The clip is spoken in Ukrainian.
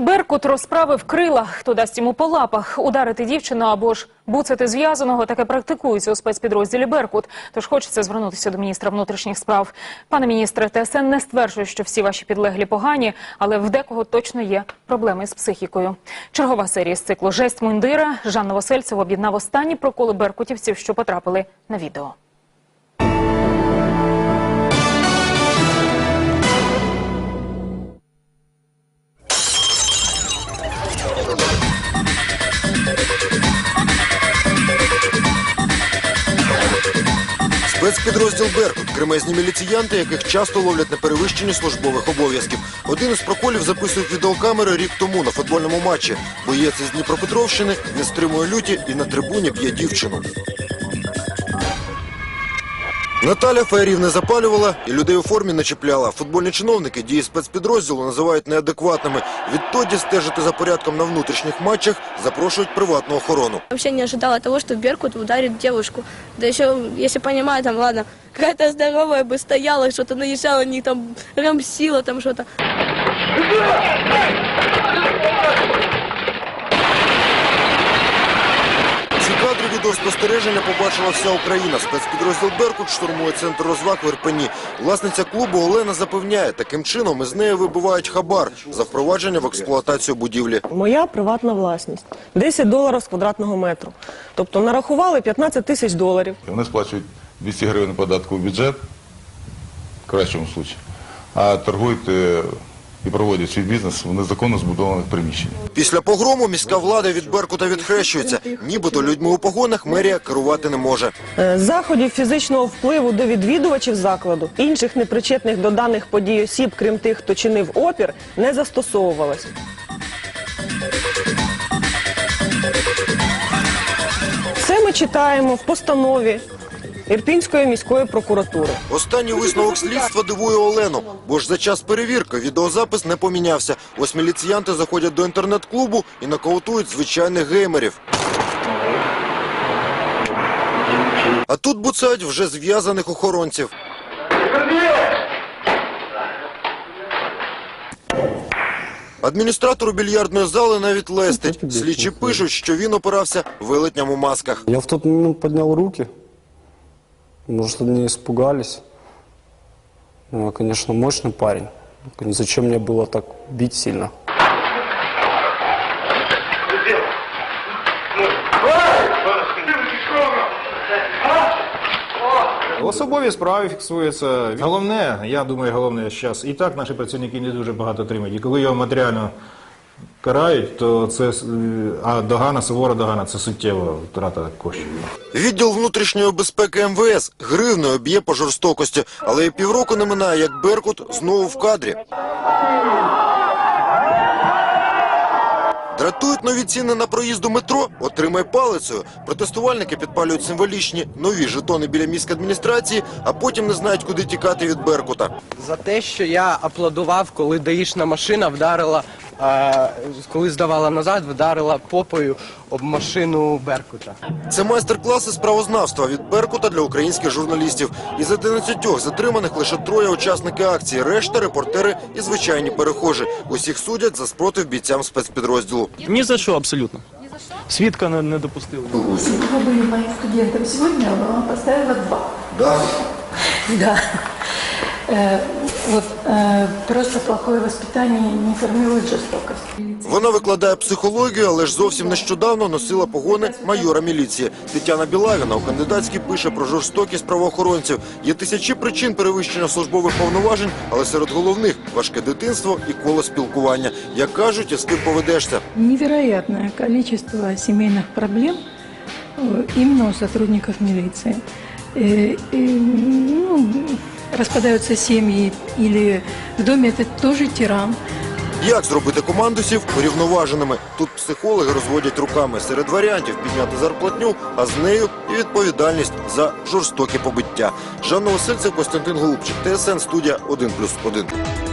Беркут розправив крила. Хто дасть йому по лапах? Ударити дівчину або ж буцати зв'язаного таке практикується у спецпідрозділі Беркут. Тож хочеться звернутися до міністра внутрішніх справ. Пане міністре, ТСН не стверджує, що всі ваші підлеглі погані, але в декого точно є проблеми з психікою. Чергова серія з циклу «Жесть мундира» Жанна Васильцев об'єднав останні проколи беркутівців, що потрапили на відео. Спецпідрозділ Беркут кремезні міліціянти, яких часто ловлять на перевищенні службових обов'язків. Один із проколів записують відеокамери рік тому на футбольному матчі. Боєць із Дніпропетровщини не стримує люті і на трибуні б'є дівчину. Наталя фаєрів не запалювала і людей у формі не чіпляла. Футбольні чиновники дії спецпідрозділу називають неадекватними. Відтоді стежити за порядком на внутрішніх матчах запрошують приватну охорону. Вообще не ожидала того, что Беркут ударит девушку. Да еще, если понимаю, там, ладно, какая-то здоровая бы стояла, что-то наезжала, не там рамсила, там. Ці кадри відеоспостереження побачила вся Україна. Спецпідрозділ Беркут штурмує центр розваг в Ірпені. Власниця клубу Олена запевняє, таким чином із неї вибивають хабар за впровадження в експлуатацію будівлі. Моя приватна власність 10 доларів з квадратного метру. Тобто нарахували 15 тисяч доларів. Вони сплачують 200 гривень податку в бюджет, в кращому випадку, а торгують е, і проводять свій бізнес в незаконно збудованих приміщеннях. Після погрому міська влада від Беркута відхрещується. Нібито людьми у погонах мерія керувати не може. Е, Заходів фізичного впливу до відвідувачів закладу, інших непричетних до даних подій осіб, крім тих, хто чинив опір, не застосовувалось. Це ми читаємо в постанові Ірпінської міської прокуратури. Останній висновок слідства дивує Олену, бо ж за час перевірки відеозапис не помінявся. Ось міліціянти заходять до інтернет-клубу і нокаутують звичайних геймерів. А тут буцають вже зв'язаних охоронців. Адміністратору більярдної зали навіть лестить. Слідчі пишуть, що він опирався велетням у масках. Я в тот момент поднял руки. Может, они испугались. Ну, я, конечно, мощный парень. Зачем мне было так бить сильно? В особовій справі. Головне, я думаю, головне зараз. І так наші працівники не дуже багато отримують. І коли його матеріально карають, то це е, а догана, сувора догана це суттєва втрата коштів. Відділ внутрішньої безпеки МВС гривною б'є по жорстокості, але і півроку не минає, як Беркут знову в кадрі. Дратують нові ціни на проїзд у метро, отримай палицею. Протестувальники підпалюють символічні нові жетони біля міськадміністрації, а потім не знають, куди тікати від Беркута. за те, що я аплодував, коли даїшна машина вдарила, коли здавала назад, вдарила попою об машину Беркута. Це майстер-класи з правознавства від Беркута для українських журналістів. Із 11 затриманих лише троє учасники акції, решта репортери і звичайні перехожі. Усіх судять за спротив бійцям спецпідрозділу. Ні за що абсолютно. Свідка не, не допустили. Вы были моим студентом сегодня, я вам поставила два. Да. Да. Э, вот э, просто плохое воспитание не формирует жестокость. Вона викладає психологію, але ж зовсім нещодавно носила погони майора міліції. Тетяна Білавіна у кандидатській пише про жорстокість правоохоронців. Є тисячі причин перевищення службових повноважень, але серед головних важке дитинство і коло спілкування. Як кажуть, і з ким поведешся. Невероятное количество семейных проблем э, именно у сотрудников милиции. Э, и, ну, распадаются семьи или в доме это тоже тиран. Як зробити командусів урівноваженими? Тут психологи розводять руками. Серед варіантів підняти зарплатню, а з нею і відповідальність за жорстоке побиття. Жанна Васильцев, Костянтин Голубчик, ТСН студія 1+,1.